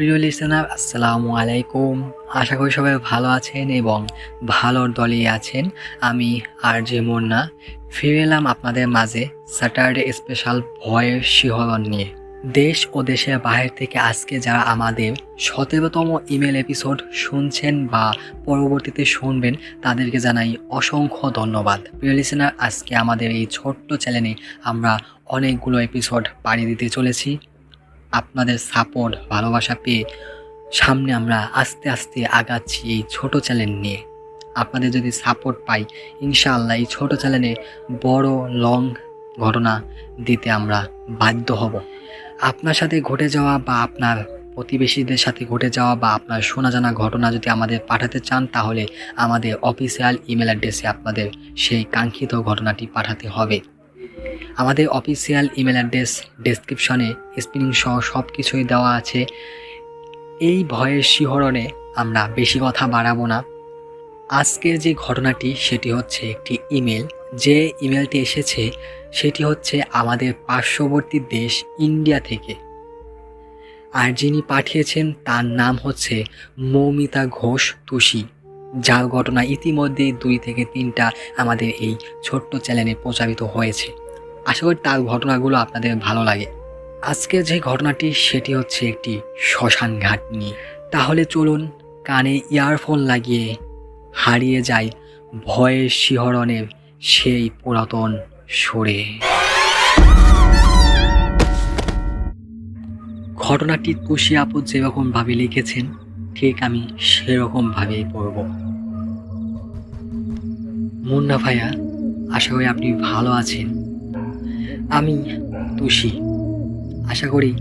প্রিয় লিসেনার আসসালামু আলাইকুম। আশা করি সবাই ভালো আছেন এবং ভালোর দলেই আছেন। আমি আর জে মুন্না। ফিরে এলাম আপনাদের মাঝে স্যাটারডে স্পেশাল ভয়ের শিহরণ নিয়ে। দেশ ও দেশের বাইরে থেকে আজকে যারা আমাদের সতেরোতম ইমেল এপিসোড শুনছেন বা পরবর্তীতে শুনবেন, তাদেরকে জানাই অসংখ্য ধন্যবাদ। প্রিয় লিসেনার আজকে আমাদের এই ছোট্ট চ্যানেলে আমরা অনেকগুলো এপিসোড পাড়ি দিতে চলেছি। আপনাদের সাপোর্ট ভালোবাসা পেয়ে সামনে আমরা আস্তে আস্তে আগাচ্ছি এই ছোট চ্যানেল নিয়ে। আপনাদের যদি সাপোর্ট পাই, ইনশাআল্লাহ এই ছোট চ্যানেলে বড় লং ঘটনা দিতে আমরা বাধ্য হব। আপনার সাথে ঘটে যাওয়া বা আপনার প্রতিবেশীদের সাথে ঘটে যাওয়া বা আপনার শোনা জানা ঘটনা যদি আমাদের পাঠাতে চান, তাহলে আমাদের অফিসিয়াল ইমেল অ্যাড্রেসে আপনাদের সেই কাঙ্ক্ষিত ঘটনাটি পাঠাতে হবে। আমাদের অফিসিয়াল ইমেল অ্যাড্রেস ডেসক্রিপশনে স্পিনিং সহ সব কিছুই দেওয়া আছে। এই ভয়ের শিহরণে আমরা বেশি কথা বাড়াবো না। আজকের যে ঘটনাটি, সেটি হচ্ছে একটি ইমেল যে ইমেলটি এসেছে, সেটি হচ্ছে আমাদের পার্শ্ববর্তী দেশ ইন্ডিয়া থেকে। আর যিনি পাঠিয়েছেন, তার নাম হচ্ছে মৌমিতা ঘোষ তুষি। যার ঘটনা ইতিমধ্যেই দুই থেকে তিনটা আমাদের এই ছোট্ট চ্যানেলে প্রচারিত হয়েছে। আশা করি তার ঘটনাগুলো আপনাদের ভালো লাগে। আজকে যে ঘটনাটি, সেটি হচ্ছে একটি শ্মশান ঘাট নিয়ে। তাহলে চলুন, কানে ইয়ারফোন লাগিয়ে হারিয়ে যায় ভয়ের শিহরণের সেই পুরাতন সরে। ঘটনাটি কুশি আপু যেরকমভাবে লিখেছেন, ঠিক আমি সেরকমভাবেই পড়ব। মুন্না ভাইয়া, আশা করি আপনি ভালো আছেন। আমি তুষি। আশা করি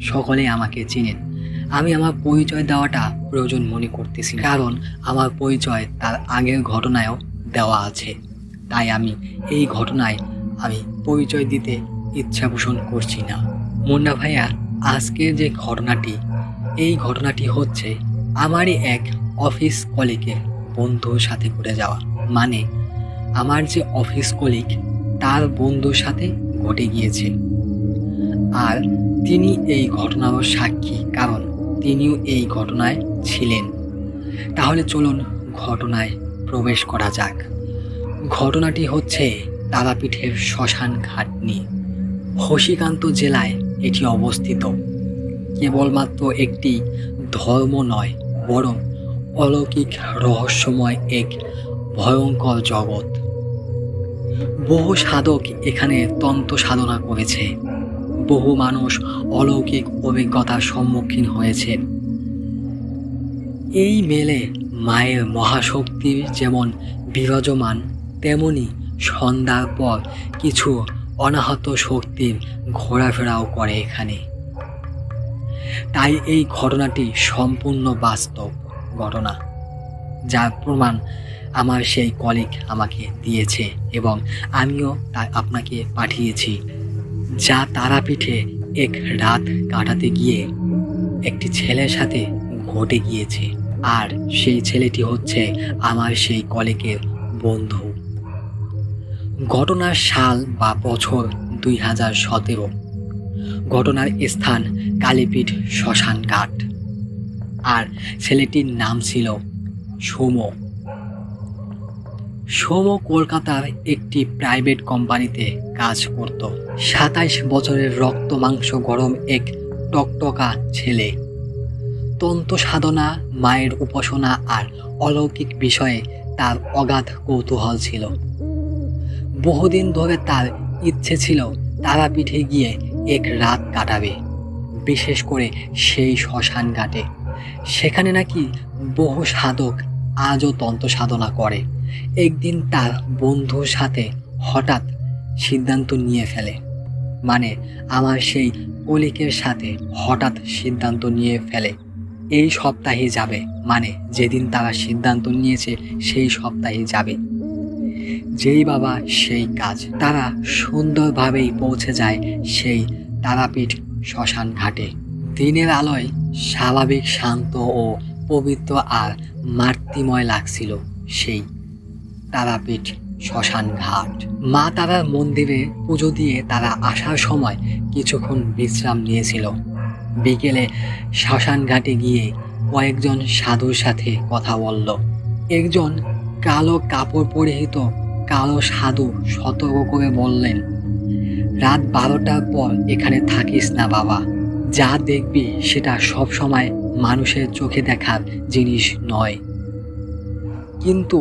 সকলে আমাকে চিনেন। আমি আমার পরিচয় দেওয়াটা প্রয়োজন মনে করতেছি কারণ আমার পরিচয় তার আগের ঘটনায়ও দেওয়া আছে। তাই আমি এই ঘটনায় আমি পরিচয় দিতে ইচ্ছা পোষণ করছি না। মুন্না ভাইয়া, আজকের যে ঘটনাটি, এই ঘটনাটি হচ্ছে আমারই এক অফিস কলিগের বন্ধুর সাথে ঘটে যাওয়া। মানে আমার যে অফিস কলিগ, তার বন্ধুর সাথে ঘটে গিয়েছে। আর তিনি এই ঘটনার সাক্ষী, কারণ তিনিও এই ঘটনায় ছিলেন। তাহলে চলুন ঘটনায় প্রবেশ করা যাক। ঘটনাটি হচ্ছে তারাপীঠের শ্মশান ঘাট নিয়ে হসিকান্ত জেলায় এটি অবস্থিত। কেবলমাত্র একটি ধর্ম নয়, বরং অলৌকিক রহস্যময় এক ভয়ঙ্কর জগৎ। বহু সাধক এখানে তন্ত্র সাধনা করেছে। বহু মানুষ অলৌকিক অভিজ্ঞতার সম্মুখীন হয়েছে। এই মেলে মায়ের মহাশক্তি যেমন বিরাজমান, তেমনি সন্ধ্যার পর কিছু অনাহত শক্তির ঘোরাফেরাও করে এখানে। তাই এই ঘটনাটি সম্পূর্ণ বাস্তব ঘটনা, যার প্রমাণ আমার সেই কলিগ আমাকে দিয়েছে এবং আমিও তা আপনাকে পাঠিয়েছি। যা তারাপীঠে এক রাত কাটাতে গিয়ে একটি ছেলের সাথে ঘটে গিয়েছে। আর সেই ছেলেটি হচ্ছে আমার সেই কলেকের বন্ধু। ঘটনার সাল বা বছর দুই হাজার সতেরো। ঘটনার স্থান কালীপীঠ শ্মশান ঘাট আর ছেলেটির নাম ছিল সোম। সোম কলকাতার একটি প্রাইভেট কোম্পানিতে কাজ করত। সাতাইশ বছরের রক্ত মাংস গরম এক টকটকা ছেলে। তন্ত্র সাধনা, মায়ের উপাসনা আর অলৌকিক বিষয়ে তার অগাধ কৌতূহল ছিল। বহুদিন ধরে তার ইচ্ছে ছিল তারাপীঠে গিয়ে এক রাত কাটাবে, বিশেষ করে সেই শ্মশান ঘাটে। সেখানে নাকি বহু সাধক আজও তন্ত্র সাধনা করে। একদিন তার বন্ধুর সাথে হঠাৎ সিদ্ধান্ত নিয়ে ফেলে। মানে আমার সেই কলিকের সাথে হঠাৎ সিদ্ধান্ত নিয়ে ফেলে। এই সপ্তাহে যাবে মানে যেদিন তারা সিদ্ধান্ত নিয়েছে সেই সপ্তাহে যাবে। যেই বাবা সেই কাজ, তারা সুন্দরভাবেই পৌঁছে যায় সেই তারাপীঠ শ্মশান ঘাটে। দিনের আলোয় স্বাভাবিক শান্ত ও পবিত্র আর মাতৃময় লাগছিল সেই তারাপীঠ শ্মশান ঘাট। মা তারার মন্দিরে পুজো দিয়ে তারা আসার সময় কিছুক্ষণ বিশ্রাম নিয়েছিল। বিকেলে শ্মশান ঘাটে গিয়ে কয়েকজন সাধুর সাথে কথা বলল। একজন কালো কাপড় পরিহিত কালো সাধু সতর্ক করে বললেন, রাত বারোটার পর এখানে থাকিস না বাবা। যা দেখবি সেটা সব সময় মানুষের চোখে দেখার জিনিস নয়। কিন্তু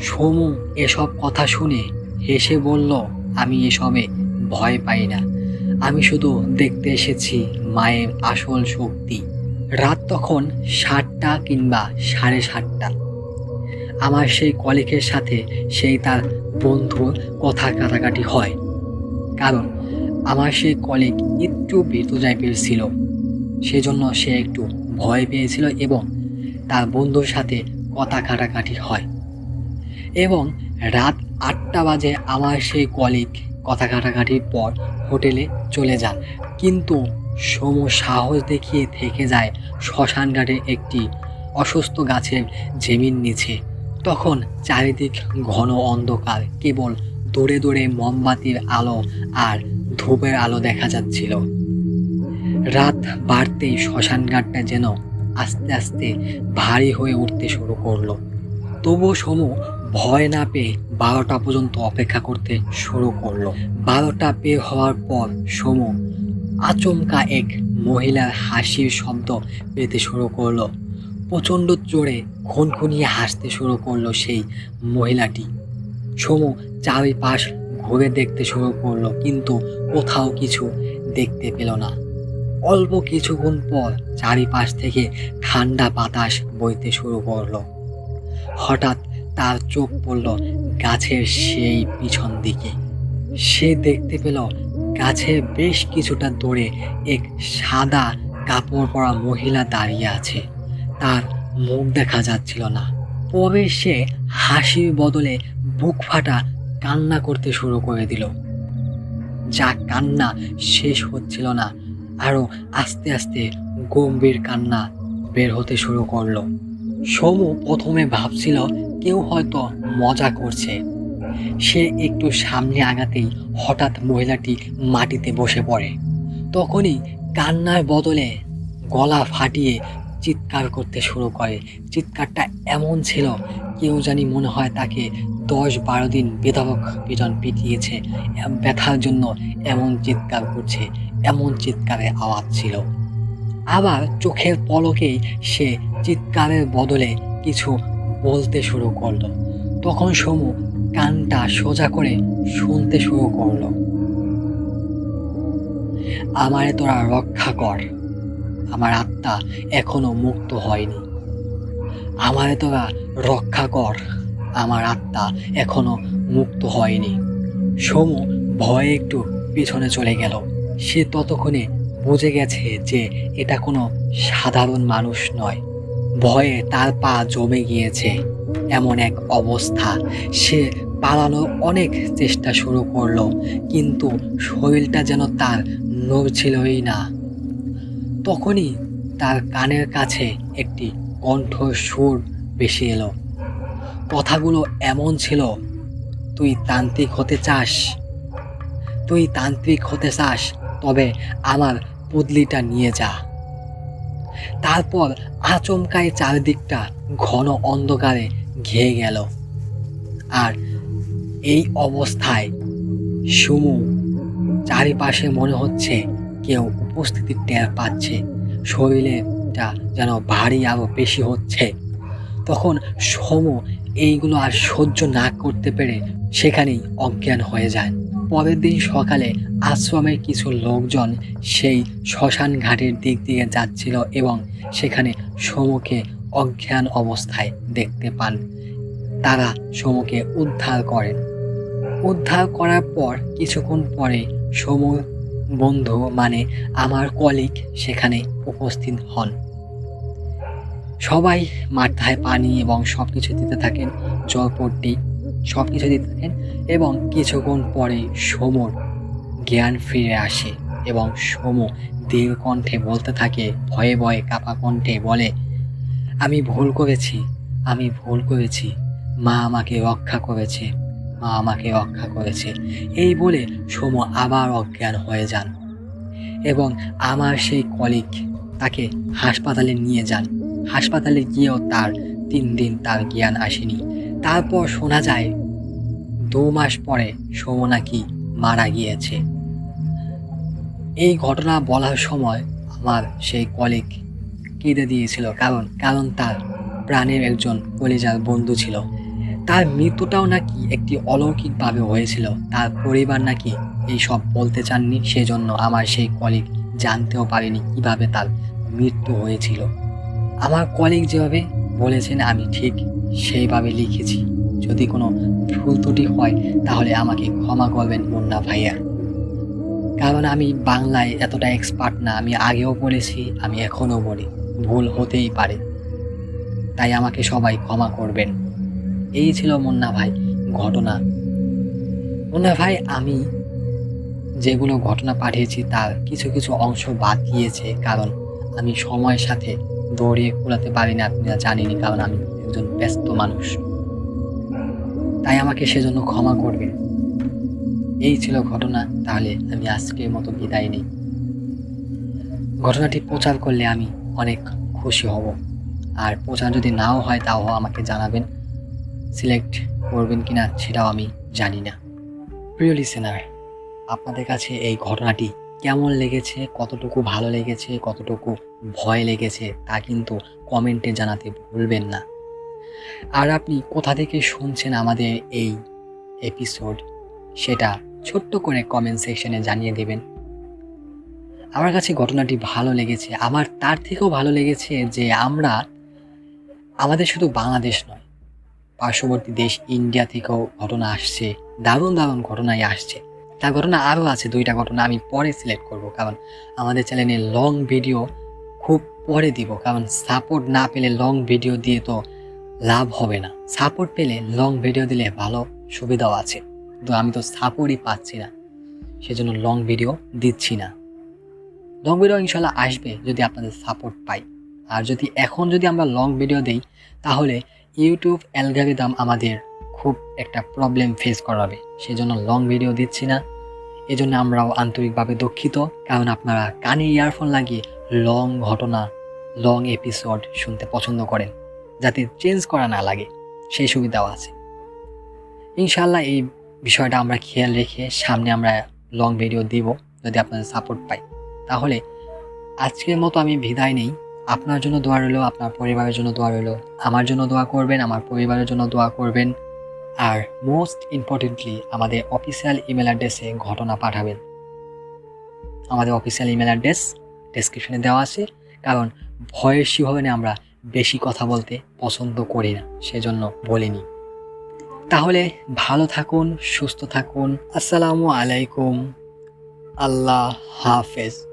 সমু এসব কথা শুনে হেসে বলল, আমি এসবে ভয় পাই না। আমি শুধু দেখতে এসেছি মায়ের আসল শক্তি। রাত তখন সাতটা কিংবা সাড়ে সাতটা। আমার সেই কলিকের সাথে সেই তার বন্ধুর কথা কাটাকাটি হয়। কারণ আমার সেই কলিগ একটু ভীতু টাইপের ছিল। সেজন্য সে একটু ভয় পেয়েছিল এবং তার বন্ধুর সাথে কথা কাটাকাটি হয়। এবং রাত আটটা বাজে আমার সেই কলিগ কথা কাটাকাটির পর হোটেলে চলে যান। কিন্তু সম সাহস দেখিয়ে থেকে যায় শ্মশান ঘাটে একটি অসুস্থ গাছের জমিন নিচে। তখন চারিদিক ঘন অন্ধকার, কেবল দূরে দূরে মোমবাতির আলো আর ধূপের আলো দেখা যাচ্ছিল। রাত বাড়তেই শ্মশান ঘাটটা যেন আস্তে আস্তে ভারী হয়ে উঠতে শুরু করল। তবুও সমু ভয় না পেয়ে বারোটা পর্যন্ত অপেক্ষা করতে শুরু করল। বারোটা পেয়ে হওয়ার পর সমু আচমকা এক মহিলার হাসির শব্দ পেতে শুরু করল। প্রচণ্ড জোরে খুনখুনিয়ে হাসতে শুরু করল সেই মহিলাটি। সমু চারিপাশ ঘুরে দেখতে শুরু করল, কিন্তু কোথাও কিছু দেখতে পেল না। অল্প কিছুক্ষণ পর চারিপাশ থেকে ঠান্ডা বাতাস বইতে শুরু করল। হঠাৎ তার চোখ পড়ল গাছের সেই পিছন দিকে। সে দেখতে পেল গাছের বেশ কিছুটা দূরে এক সাদা কাপড় পরা মহিলা দাঁড়িয়ে আছে। তার মুখ দেখা যাচ্ছিল না। পরে সে হাসির বদলে বুক ফাটা কান্না করতে শুরু করে দিল। যা কান্না শেষ হচ্ছিল না, আরও আস্তে আস্তে গম্ভীর কান্না বের হতে শুরু করল। সমু প্রথমে ভাবছিল কেউ হয়তো মজা করছে। সে একটু সামনে আগাতেই হঠাৎ মহিলাটি মাটিতে বসে পড়ে। তখনই কান্নার বদলে গলা ফাটিয়ে চিৎকার করতে শুরু করে। চিৎকারটা এমন ছিল, কেউ জানি মনে হয় তাকে দশ বারো দিন বেধবক পিটন পিটিয়েছে। ব্যথার জন্য এমন চিৎকার করছে, এমন চিৎকারের আওয়াজ ছিল। আবার চোখের পলকেই সে চিৎকারের বদলে কিছু বলতে শুরু করল। তখন সমু কানটা সোজা করে শুনতে শুরু করল। আমারে তোরা রক্ষা কর। আমার আত্মা এখনও মুক্ত হয়নি। আমারে তোরা রক্ষা কর। আমার আত্মা এখনও মুক্ত হয়নি। সমু ভয়ে একটু পিছনে চলে গেল। সে ততক্ষণে বুঝে গেছে যে এটা কোনো সাধারণ মানুষ নয়। ভয়ে তার পা জমে গিয়েছে এমন এক অবস্থা। সে পালানোর অনেক চেষ্টা শুরু করল, কিন্তু শরীরটা যেন তার নড়ছিলই না। তখনই তার কানের কাছে একটি কণ্ঠ সুর বেশি এলো। কথাগুলো এমন ছিল, তুই তান্ত্রিক হতে চাস, তুই তান্ত্রিক হতে চাস তবে আমার পুদলিটা নিয়ে যা। তারপর আচমকায় চারিদিকটা ঘন অন্ধকারে ঘেয়ে গেল। আর এই অবস্থায় সুমু চারিপাশে মনে হচ্ছে কেউ উপস্থিতি টের পাচ্ছে শরীরেটা যেন ভারী আরও বেশি হচ্ছে। তখন সমু এইগুলো আর সহ্য না করতে পেরে সেখানেই অজ্ঞান হয়ে যায়। পরের দিন সকালে আশ্রমের কিছু লোকজন সেই শ্মশান ঘাটের দিক দিয়ে যাচ্ছিল এবং সেখানে সমুকে অজ্ঞান অবস্থায় দেখতে পান। তারা সমুকে উদ্ধার করেন। উদ্ধার করার পর কিছুক্ষণ পরে সমু বন্ধু মানে আমার কলিগ সেখানে উপস্থিত হন। সবাই মাথায় পানি এবং সব কিছু দিতে থাকেন। জলপট্টি সব কিছু দিতে থাকেন এবং কিছুক্ষণ পরে সমুর জ্ঞান ফিরে আসে এবং সমু দীর্ঘ কণ্ঠে বলতে থাকে, ভয়ে ভয়ে কাপা কণ্ঠে বলে, আমি ভুল করেছি, আমি ভুল করেছি। মা আমাকে রক্ষা করেছে, মা আমাকে রক্ষা করেছে। এই বলে সমু আবার অজ্ঞান হয়ে যান এবং আমার সেই কলিগ তাকে হাসপাতালে নিয়ে যান। হাসপাতালে গিয়েও তার তিন দিন তার জ্ঞান আসেনি। তারপর শোনা যায়, দু মাস পরে সৌম নাকি মারা গিয়েছে। এই ঘটনা বলার সময় আমার সেই কলিগ কেঁদে দিয়েছিল, কারণ কারণ তার প্রাণের একজন কলিজার বন্ধু ছিল। তার মৃত্যুটাও নাকি একটি অলৌকিকভাবে হয়েছিল। তার পরিবার নাকি এই সব বলতে চাননি, সেজন্য আমার সেই কলিগ জানতেও পারেনি কীভাবে তার মৃত্যু হয়েছিল। আমার কলিগ যেভাবে বলেছেন, আমি ঠিক সেইভাবে লিখেছি। যদি কোনো ভুল ত্রুটি হয়, তাহলে আমাকে ক্ষমা করবেন মুন্না ভাইয়া। কারণ আমি বাংলায় এতটা এক্সপার্ট না, আমি আগেও বলেছি, আমি এখনও বলি, ভুল হতেই পারে। তাই আমাকে সবাই ক্ষমা করবেন। এই ছিল মুন্না ভাই ঘটনা। মুন্না ভাই, আমি যেগুলো ঘটনা পাঠিয়েছি, তার কিছু কিছু অংশ বাদ দিয়েছে কারণ আমি সময়ের সাথে দৌড়িয়ে কুলাতে পারি না আপনারা জানেনই, কারণ আমি একজন ব্যস্ত মানুষ। তাই আমাকে সেজন্য ক্ষমা করবেন এই ছিল ঘটনা, তাহলে আমি আজকের মতো বিদায় নিই। ঘটনাটি প্রচার করলে আমি অনেক খুশি হব। আর প্রচার যদি নাও হয়, তাও আমাকে জানাবেন। সিলেক্ট করবেন কিনা, সেটাও আমি জানি না। প্রিয় লিসেনার আপনাদের কাছে এই ঘটনাটি কেমন লেগেছে, কতটুকু ভালো লেগেছে, কতটুকু ভয় লেগেছে, তা কিন্তু কমেন্টে জানাতে ভুলবেন না। আর আপনি কোথা থেকে শুনছেন আমাদের এই এপিসোড সেটা ছোট্ট করে কমেন্ট সেকশনে জানিয়ে দেবেন। আমার কাছে ঘটনাটি ভালো লেগেছে। আমার তার থেকেও ভালো লেগেছে যে আমরা, আমাদের শুধু বাংলাদেশ নয়, পার্শ্ববর্তী দেশ ইন্ডিয়া থেকেও ঘটনা আসছে, দারুণ দারুণ ঘটনাই আসছে। তার ঘটনা আরও আছে, দুইটা ঘটনা আমি পরে সিলেক্ট করব, কারণ আমাদের চ্যানেলে লং ভিডিও খুব পরে দিব, কারণ সাপোর্ট না পেলে লং ভিডিও দিয়ে তো লাভ হবে না। সাপোর্ট পেলে লং ভিডিও দিলে ভালো সুবিধাও আছে। কিন্তু আমি তো সাপোর্টই পাচ্ছি না। সেজন্য লং ভিডিও দিচ্ছি না। লং ভিডিও ইনশাল্লাহ আসবে যদি আপনাদের সাপোর্ট পাই। আর যদি এখন যদি আমরা লং ভিডিও দিই, তাহলে ইউটিউব অ্যালগারিদম আমাদের খুব একটা প্রবলেম ফেস করাবে। সেজন্য লং ভিডিও দিচ্ছি না। এজন্য আমরাও আন্তরিকভাবে দুঃখিত। কারণ আপনারা কানে ইয়ারফোন লাগিয়ে লং ঘটনা লং এপিসোড শুনতে পছন্দ করেন। যাতে চেঞ্জ করা না লাগে, সেই সুবিধাও আছে। ইনশাল্লাহ এই বিষয়টা আমরা খেয়াল রেখে সামনে আমরা লং ভিডিও দিব, যদি আপনাদের সাপোর্ট পাই। তাহলে আজকের মতো আমি বিদায় নেই। আপনার জন্য দোয়া রইল, আপনার পরিবারের জন্য দোয়া রইল। আমার জন্য দোয়া করবেন, আমার পরিবারের জন্য দোয়া করবেন। আর মোস্ট ইম্পর্টেন্টলি আমাদের অফিসিয়াল ইমেল অ্যাড্রেসে ঘটনা পাঠাবেন। আমাদের অফিসিয়াল ইমেল অ্যাড্রেস ডেসক্রিপশনে দেওয়া আছে। কারণ ভয়ের শিহরণে আমরা বেশি কথা বলতে পছন্দ করি না, সেজন্য বলিনি। তাহলে ভালো থাকুন, সুস্থ থাকুন। আসসালামু আলাইকুম। আল্লাহ হাফেজ।